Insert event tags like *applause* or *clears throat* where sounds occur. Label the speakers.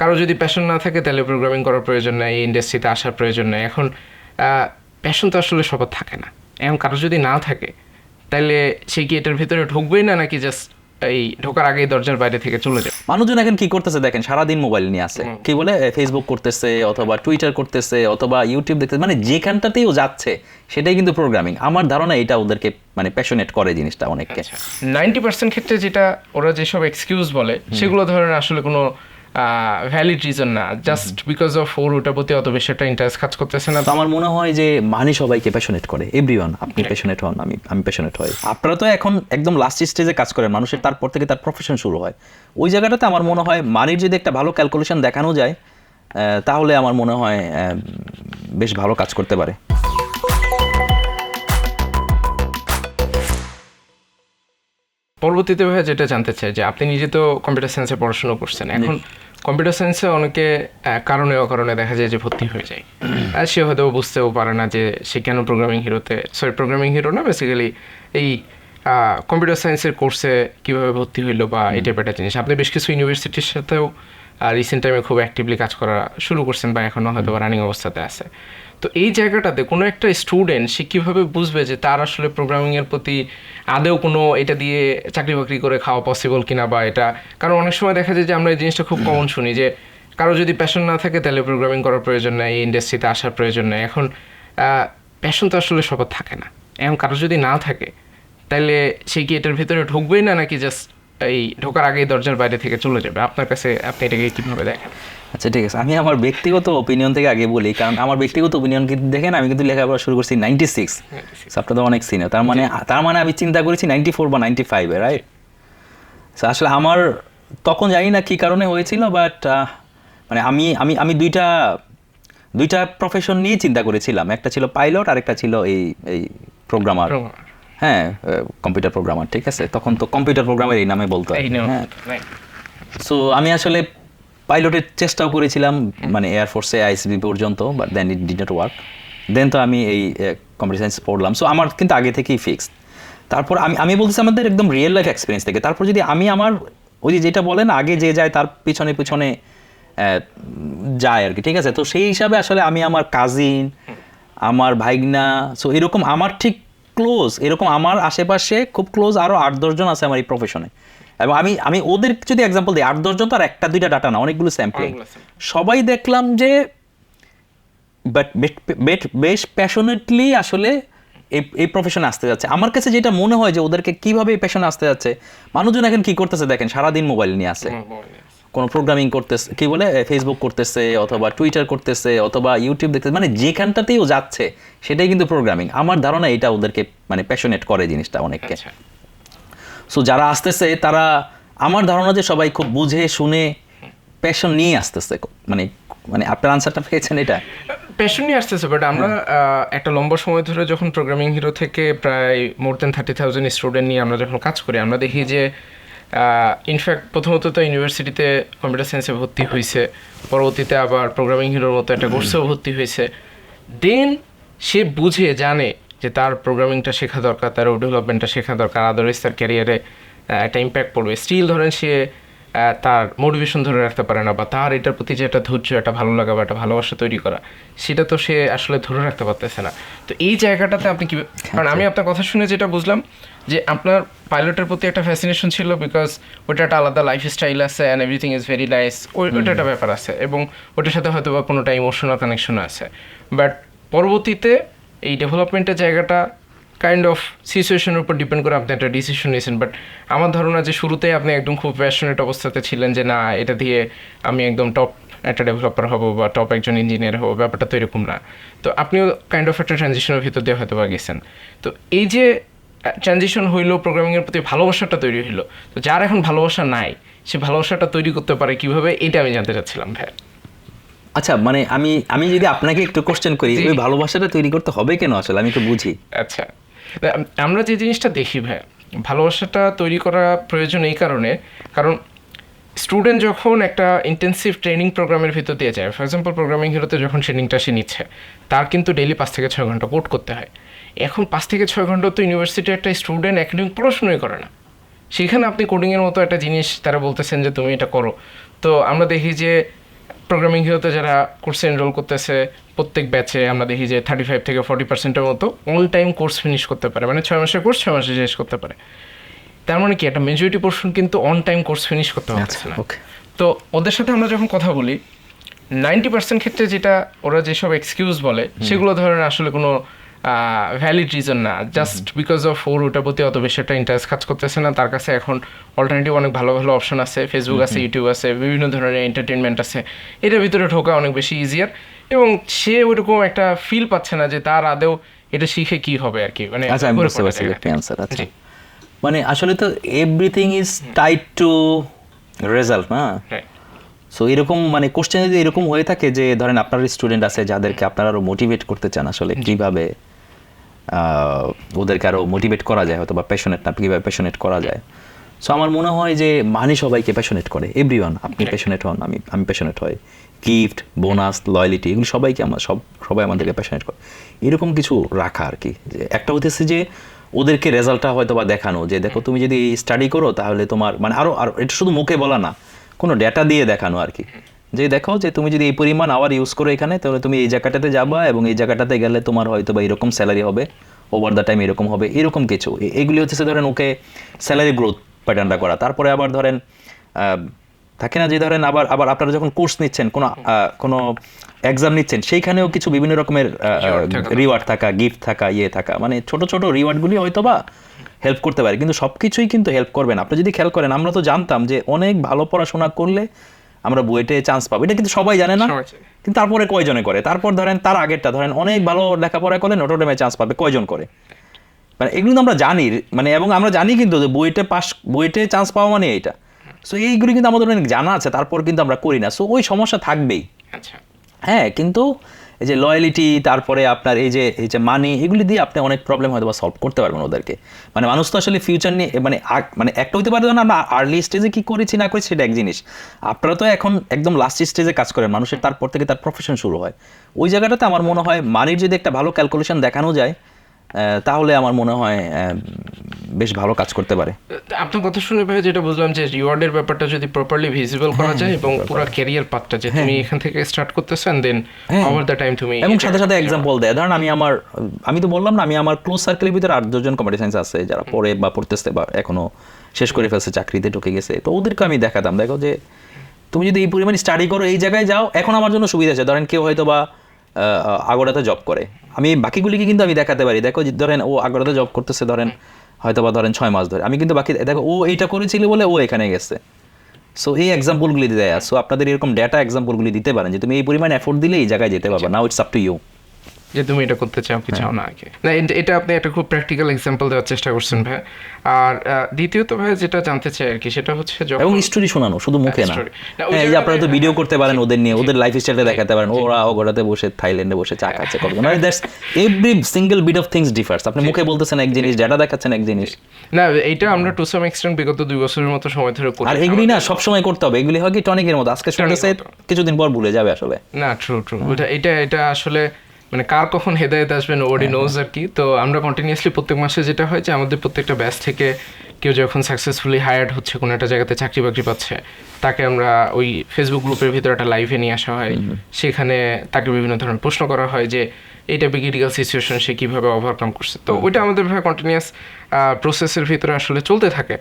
Speaker 1: কারও যদি প্যাশন না থাকে তাহলে প্রোগ্রামিং করার প্রয়োজন নেই এই ইন্ডাস্ট্রিতে আসার প্রয়োজন নেই। এখন প্যাশন তো আসলে সবার থাকে না। এখন কারও যদি না থাকে তাহলে সে কি এটার ভিতরে ঢুকবেই না নাকি জাস্ট এই ঢোকার আগেই দরজার বাইরে থেকে চলে যাবে?
Speaker 2: মানুষজন এখন কি করতেছে দেখেন সারাদিন মোবাইল নিয়ে আছে। কি বলে? ফেসবুক করতেছে অথবা টুইটার করতেছে অথবা ইউটিউব দেখতেছে। মানে যেখানটাতেই ও যাচ্ছে সেটাই কিন্তু প্রোগ্রামিং আমার ধারণা এটা ওদেরকে মানে প্যাশনেট করে জিনিসটা অনেককে।
Speaker 1: নাইনটি পার্সেন্ট ক্ষেত্রে যেটা ওরা যেসব এক্সকিউজ বলে সেগুলো ধরেন আসলে কোনো ভ্যালিড রিজন না। জাস্ট বিকজ অফ ওর ওটার প্রতি অত বেশি একটা ইন্টারেস্ট কাজ করতেছে না।
Speaker 2: আমার মনে হয় যে মানি সবাইকে প্যাশনেট করে। এভরিওয়ান আপনি প্যাশনেট হন আমি আমি প্যাশনেট হই। আপনারা তো এখন একদম লাস্ট স্টেজে কাজ করেন মানুষের তারপর থেকে তার প্রফেশন শুরু হয়। ওই জায়গাটাতে আমার মনে হয় মানির যদি একটা ভালো ক্যালকুলেশন দেখানো যায় তাহলে আমার মনে হয় বেশ ভালো কাজ করতে পারে।
Speaker 1: পরবর্তীতে ভাইয়া যেটা জানতে চাই যে আপনি নিজে তো কম্পিউটার সায়েন্সে পড়াশোনা করছেন। এখন কম্পিউটার সায়েন্সে অনেকে কারণে অকারণে দেখা যায় যে ভর্তি হয়ে যায়। *clears throat* আর সে হয়তো বুঝতেও পারে না যে সে কেন প্রোগ্রামিং হিরোতে সরি প্রোগ্রামিং হিরো না বেসিক্যালি এই কম্পিউটার সায়েন্সের কোর্সে কীভাবে ভর্তি হইল বা এই টাইপের একটা জিনিস। আপনি বেশ কিছু ইউনিভার্সিটির সাথেও রিসেন্ট টাইমে খুব অ্যাক্টিভলি কাজ করা শুরু করছেন বা এখনও হয়তো রানিং অবস্থাতে আছে। তো এই জায়গাটাতে কোনো একটা স্টুডেন্ট সে কীভাবে বুঝবে যে তার আসলে প্রোগ্রামিংয়ের প্রতি আদেও কোনো এটা দিয়ে চাকরি বাকরি করে খাওয়া পসিবল কিনা বা এটা? কারণ অনেক সময় দেখা যায় যে আমরা এই জিনিসটা খুব কমন শুনি যে কারও যদি প্যাশন না থাকে তাহলে প্রোগ্রামিং করার প্রয়োজন নেই এই ইন্ডাস্ট্রিতে আসার প্রয়োজন নেই। এখন প্যাশন তো আসলে সবার থাকে না। এখন কারও যদি না থাকে তাহলে সে কি এটার ভিতরে ঢুকবেই না নাকি জাস্ট এই ঢোকার আগেই দরজার বাইরে থেকে চলে যাবে। আপনার কাছে আপনি এটাকে কীভাবে দেখেন?
Speaker 2: আচ্ছা ঠিক আছে। আমি আমার ব্যক্তিগত ওপিনিয়ন থেকে আগে বলি কারণ আমার ব্যক্তিগত ওপিনিয়ন কিন্তু দেখেন আমি কিন্তু লেখাপড়া শুরু করছি নাইনটি সিক্স আপনার তো অনেক সিনিয়র তার মানে তার মানে আমি চিন্তা করেছি নাইনটি ফোর বা নাইনটি ফাইভে রাইট আসলে আমার তখন জানি না কী কারণে হয়েছিল বাট মানে আমি আমি আমি দুইটা দুইটা প্রফেশন নিয়ে চিন্তা করেছিলাম। একটা ছিল পাইলট আর একটা ছিল এই এই প্রোগ্রামার হ্যাঁ কম্পিউটার প্রোগ্রামার ঠিক আছে? তখন তো কম্পিউটার প্রোগ্রামের এই নামে বলতো হ্যাঁ। সো আমি আসলে পাইলটের চেষ্টাও করেছিলাম মানে এয়ারফোর্সে আইসিবি পর্যন্ত but then it did not work then তো আমি এই কম্পিউটার সায়েন্স পড়লাম। সো আমার কিন্তু আগে থেকেই ফিক্সড তারপর আমি আমি বলতেছি আমাদের একদম রিয়েল লাইফ এক্সপিরিয়েন্স থেকে। তারপর যদি আমি আমার ওই যে যেটা বলেন আগে যে যায় তার পিছনে পিছনে যায় আর কি ঠিক আছে? তো সেই হিসাবে আসলে আমি আমার কাজিন আমার ভাইগনা সো এরকম আমার ঠিক ক্লোজ এরকম আমার আশেপাশে খুব ক্লোজ আরও আট দশজন আছে আমার এই প্রফেশনে এবং আমি আমি ওদের যদি এক্সাম্পল দিই আট দশজন তো আর একটা দুইটা ডাটা না অনেকগুলো স্যাম্পলিং সবাই দেখলাম যে বাট বেশ প্যাশনেটলি আসলে এই এই প্রফেশনে আসতে যাচ্ছে। আমার কাছে যেটা মনে হয় যে ওদেরকে কীভাবে এই প্যাশনে আসতে যাচ্ছে মানুষজন এখন কি করতেছে দেখেন সারাদিন মোবাইল নিয়ে আছে। কোনো প্রোগ্রামিং করতেছে কি বলে ফেসবুক করতেছে অথবা টুইটার করতেছে অথবা ইউটিউব দেখতেছে মানে যেখানটাতেই ও যাচ্ছে সেটাই কিন্তু প্রোগ্রামিং আমার ধারণা এটা ওদেরকে মানে প্যাশনেট করে জিনিসটা অনেককে।
Speaker 1: আচ্ছা।
Speaker 2: সো যারা আসতেছে তারা আমার ধারণা যে সবাই খুব বুঝে শুনে প্যাশন নিয়ে আসতেছে মানে মানে আপনার আনসারটা পেয়েছেন এটা?
Speaker 1: প্যাশন নিয়ে আসতেছে বাট আমরা একটা লম্বা সময় ধরে যখন প্রোগ্রামিং হিরো থেকে প্রায় more than thirty thousand student নিয়ে আমরা যখন কাজ করি আমরা দেখি যে ইনফ্যাক্ট প্রথমত তো ইউনিভার্সিটিতে কম্পিউটার সায়েন্সে ভর্তি হয়েছে পরবর্তীতে আবার প্রোগ্রামিং হিরোর মতো একটা কোর্সেও ভর্তি হয়েছে দেন সে বুঝে জানে যে তার প্রোগ্রামিংটা শেখা দরকার তার ডেভেলপমেন্টটা শেখা দরকার আদারওয়াইজ তার ক্যারিয়ারে একটা ইম্প্যাক্ট পড়বে। স্টিল ধরেন সে তার মোটিভেশন ধরে রাখতে পারে না বা তার এটার প্রতি যে একটা ধৈর্য একটা ভালো লাগা বা একটা ভালোবাসা তৈরি করা সেটা তো সে আসলে ধরে রাখতে পারতেছে না। তো এই জায়গাটাতে আপনি কি কারণ আমি আপনার কথা শুনে যেটা বুঝলাম যে আপনার পাইলটের প্রতি একটা ফ্যাসিনেশন ছিল বিকজ ওটা একটা আলাদা লাইফ স্টাইল আছে and everything is very nice ওইটা একটা ব্যাপার আছে এবং ওটার সাথে হয়তো বা কোনোটা ইমোশনাল কানেকশন আছে। বাট পরবর্তীতে এই ডেভেলপমেন্টের জায়গাটা কাইন্ড অফ সিচুয়েশনের উপর ডিপেন্ড করে আপনি একটা ডিসিশন নিয়েছেন। বাট আমার ধারণা যে শুরুতেই আপনি একদম খুব প্যাশনেট অবস্থাতে ছিলেন যে না এটা দিয়ে আমি একদম টপ একটা ডেভেলপার হব বা টপ একজন ইঞ্জিনিয়ার হব ব্যাপারটা তো এরকম না। তো আপনিও কাইন্ড অফ একটা ট্রানজিশনের ভিতর দিয়ে হয়তো বা গেছেন। তো এই যে ট্রানজিশন হইল প্রোগ্রামিংয়ের প্রতি ভালোবাসাটা তৈরি হইল। তো যার এখন ভালোবাসা নাই সে ভালোবাসাটা তৈরি করতে পারে কীভাবে এটা আমি জানতে চাচ্ছিলাম ভাই
Speaker 2: আচ্ছা মানে আমি আমি যদি আপনাকে একটু কোশ্চেন করি ওই ভালোবাসাটা তৈরি করতে হবে কেন আসলে? আমি একটু বুঝি।
Speaker 1: আচ্ছা। আমরা যে জিনিসটা দেখি ভাই ভালোবাসাটা তৈরি করা প্রয়োজন এই কারণে কারণ স্টুডেন্ট যখন একটা ইন্টেন্সিভ ট্রেনিং প্রোগ্রামের ভিতর দিয়ে যায় ফর এক্সাম্পল প্রোগ্রামিং হিরোতে যখন ট্রেনিংটা সে নিচ্ছে, তার কিন্তু ডেলি পাঁচ থেকে ছয় ঘণ্টা কোড করতে হয়। এখন পাঁচ থেকে ছয় ঘণ্টা তো ইউনিভার্সিটি একটা স্টুডেন্ট একাডেমিক পড়াশোনাই করে না। সেখানে আপনি কোডিংয়ের মতো একটা জিনিস তারা বলতেছেন যে, তুমি এটা করো। তো আমরা দেখি যে প্রোগ্রামিং হিরোতে যারা কোর্সে এনরোল করতেছে, প্রত্যেক ব্যাচে আমরা দেখি যে থার্টি ফাইভ থেকে ফর্টি পার্সেন্টের মতো অল টাইম কোর্স ফিনিশ করতে পারে। মানে ছয় মাসের কোর্স ছয় মাসে শেষ করতে পারে। তার মানে কি? একটা মেজরিটি পোর্শন কিন্তু অন টাইম কোর্স ফিনিশ করতে পারছে না। তো ওদের সাথে আমরা যখন কথা বলি নাইনটি পার্সেন্ট ক্ষেত্রে যেটা ওরা যেসব এক্সকিউজ বলে সেগুলো ধরেন আসলে কোনো ভ্যালিড রিজন না। জাস্ট বিকজ অফ ওর ওটার প্রতি অত বেশি একটা ইন্টারেস্ট কাজ করতেছে না তার কাছে এখন অল্টারনেটিভ অনেক ভালো ভালো অপশন আছে। ফেসবুক আছে ইউটিউব আছে বিভিন্ন ধরনের এন্টারটেনমেন্ট আছে। এটার ভিতরে ঢোকা অনেক বেশি ইজিয়ার এবং সে ওইরকম একটা ফিল পাচ্ছে না যে তার আদেও এটা শিখে কি হবে আর কি। মানে
Speaker 2: আচ্ছা বুঝতে পারছি মানে আসলে তো everything is tied to result না? সো এরকম মানে কোশ্চেন যদি এরকম হয়ে থাকে যে ধরেন আপনার স্টুডেন্ট আছে যাদেরকে আপনারা আরও মোটিভেট করতে চান আসলে কীভাবে ওদেরকে আরও মোটিভেট করা যায় হয়তো বা প্যাশনেট না কীভাবে প্যাশনেট করা যায়। সো আমার মনে হয় যে মানি সবাইকে প্যাশনেট করে এভরিওয়ান আপনি প্যাশনেট হন আমি আমি প্যাশনেট হই। গিফট বোনাস লয়্যালিটি এগুলো সবাইকে আমার সব সবাই আমাদেরকে প্যাশনেট করে। এরকম কিছু রাখা আর কি যে একটা হতেছে যে ওদেরকে রেজাল্টটা হয়তো বা দেখানো যে দেখো তুমি যদি স্টাডি করো তাহলে তোমার মানে আরও আর এটা শুধু মুখে বলা না কোনো ডেটা দিয়ে দেখানো আর কি। যে দেখো যে তুমি যদি এই পরিমাণ আওয়ার ইউজ করো এখানে তাহলে তুমি এই জায়গাটাতে যাবা এবং এই জায়গাটাতে গেলে তোমার হয়তো বা এরকম স্যালারি হবে ওভার দ্য টাইম এরকম হবে এরকম কিছু। এগুলি হচ্ছে ধরেন ওকে স্যালারি গ্রোথ প্যাটার্নটা করা। তারপরে আবার ধরেন থাকে না যে ধরেন আবার আবার আপনারা যখন কোর্স নিচ্ছেন কোনো কোনো এক্সাম নিচ্ছেন সেইখানেও কিছু বিভিন্ন রকমের রিওয়ার্ড থাকা গিফট থাকা ইয়ে থাকা মানে ছোট ছোট রিওয়ার্ডগুলি হয়তো বা হেল্প করতে পারে কিন্তু সব কিছুই কিন্তু হেল্প করবে না আপনি যদি খেয়াল করেন আমরা তো জানতাম যে অনেক ভালো পড়াশোনা করলে আমরা বুয়েটে চান্স পাবো। এটা কিন্তু সবাই জানে না কিন্তু তারপরে কয়জনে করে? তারপর ধরেন তার আগেরটা ধরেন অনেক ভালো লেখাপড়া করলে নোটোডেমে চান্স পাবে কয়জন করে? মানে এগুলো তো আমরা জানি মানে এবং আমরা জানি কিন্তু যে বুয়েটে পাস বুয়েটে চান্স পাওয়া মানে এইটা সো এইগুলি কিন্তু আমাদের অনেক জানা আছে তারপর কিন্তু আমরা করি না। সো ওই সমস্যা থাকবেই।
Speaker 1: আচ্ছা।
Speaker 2: হ্যাঁ কিন্তু এই যে লয়ালিটি তারপরে আপনার এই যে এই যে মানি এগুলি দিয়ে আপনি অনেক প্রবলেম হয়তো বা সলভ করতে পারবেন ওদেরকে। মানে মানুষ তো আসলে ফিউচার নিয়ে মানে মানে একটা হতে পারে না আমরা আর্লি স্টেজে কী করেছি, না করেছি, সেটা এক জিনিস। আপনারা তো এখন একদম লাস্ট স্টেজে কাজ করেন, মানুষের তারপর থেকে তার প্রফেশন শুরু হয়। ওই জায়গাটাতে আমার মনে হয় মানির যদি একটা ভালো ক্যালকুলেশন দেখানো যায় তাহলে আমার মনে হয় বেশ ভালো কাজ করতে পারে।
Speaker 1: আপনার কথা শুনে ভাই যেটা বুঝলাম যে রিওয়ার্ডের ব্যাপারটা যদি প্রপারলি ভিজিবল করা
Speaker 2: হ্যাঁ,
Speaker 1: যায় এবং পুরো ক্যারিয়ার পাথটা যে তুমি এখান থেকে স্টার্ট করতেছেন দেন ওভার দ্য টাইম তুমি
Speaker 2: হ্যাঁ। এবং সাথে সাথে এক্সাম্পল দেয়। ধরেন আমি আমার আমি তো বললাম না আমি আমার ক্লোজ সার্কেলের ভিতরে আট দশজন কম্পিউটার সায়েন্স আছে যারা পড়ে বা পড়তেছে বা এখনও শেষ করে ফেলছে চাকরিতে ঢুকে গেছে। তো ওদেরকে আমি দেখাতাম দেখো যে তুমি যদি এই পরিমাণ স্টাডি করো এই জায়গায় যাও এখন আমার জন্য সুবিধা আছে। ধরেন কেউ হয়তো বা আহ, আগরাতে জব করে। আমি বাকিগুলিকে কিন্তু আমি দেখাতে পারি। দেখো ধরেন ও আগরাতে জব করতেছে ধরেন হয়তো বা ধরেন ছয় মাস ধরে। আমি কিন্তু বাকি দেখো, ও এইটা করেছিল বলে ও এখানে গেছে। সো এই এক্সাম্পলগুলি দেয়। সো আপনাদের এরকম ডেটা এক্সাম্পলগুলি দিতে পারেন যে, তুমি এই পরিমাণ এফোর্ট দিলে এই জায়গায় যেতে পারবে। Now it's up to you
Speaker 1: যে তুমি এটা করতে চাও কি
Speaker 2: হ্যাঁ।
Speaker 1: চাও না আগে না এটা আপনি একটা খুব প্র্যাকটিক্যাল এক্সাম্পল দেওয়ার চেষ্টা করছেন ভাই। আর দ্বিতীয়ত ভাই যেটা জানতে চাই আর কি সেটা হচ্ছে যখন
Speaker 2: এবং স্টোরি শোনানো শুধু মুখে না।
Speaker 1: story। না,
Speaker 2: হ্যাঁ, এই যে আপনারা তো ভিডিও করতে পারেন ওদের নিয়ে ওদের লাইফ স্টাইলটা দেখাতে পারেন। ওরা ওগোড়াতে বসে থাইল্যান্ডে বসে চা খাচ্ছে কত মানে that's every single bit of things differs আপনি মুখে বলতেছেন এক জিনিস ডেটা দেখাচ্ছেন এক জিনিস।
Speaker 1: না এটা আমরা টু সাম এক্সটেন্ট বিগত দুই বছরের মতো সময় ধরে করি।
Speaker 2: আর এগুলি না সব সময় করতে হবে। এগুলি হয় কি টনিকের মতো। আজকে শুনতেছে কিছুদিন পর ভুলে যাবে আসলে।
Speaker 1: না ট্রু ট্রু এটা এটা আসলে মানে কার কখন হেদায়েত আসবে নোবডি নোজ আর কি। তো আমরা কন্টিনিউয়াসলি প্রত্যেক মাসে যেটা হয় যে আমাদের প্রত্যেকটা ব্যাচ থেকে কেউ যখন সাকসেসফুলি হায়ার্ড হচ্ছে কোনো একটা জায়গাতে চাকরি বাকরি পাচ্ছে তাকে আমরা ওই ফেসবুক গ্রুপের ভিতরে একটা লাইভে নিয়ে আসা হয়। সেখানে তাকে বিভিন্ন ধরনের প্রশ্ন করা হয় যে এই টাইপের ক্রিটিক্যাল সিচুয়েশন সে কীভাবে ওভারকাম করছে। তো ওইটা আমাদের কন্টিনিউয়াস প্রসেসের ভিতরে আসলে চলতে থাকে।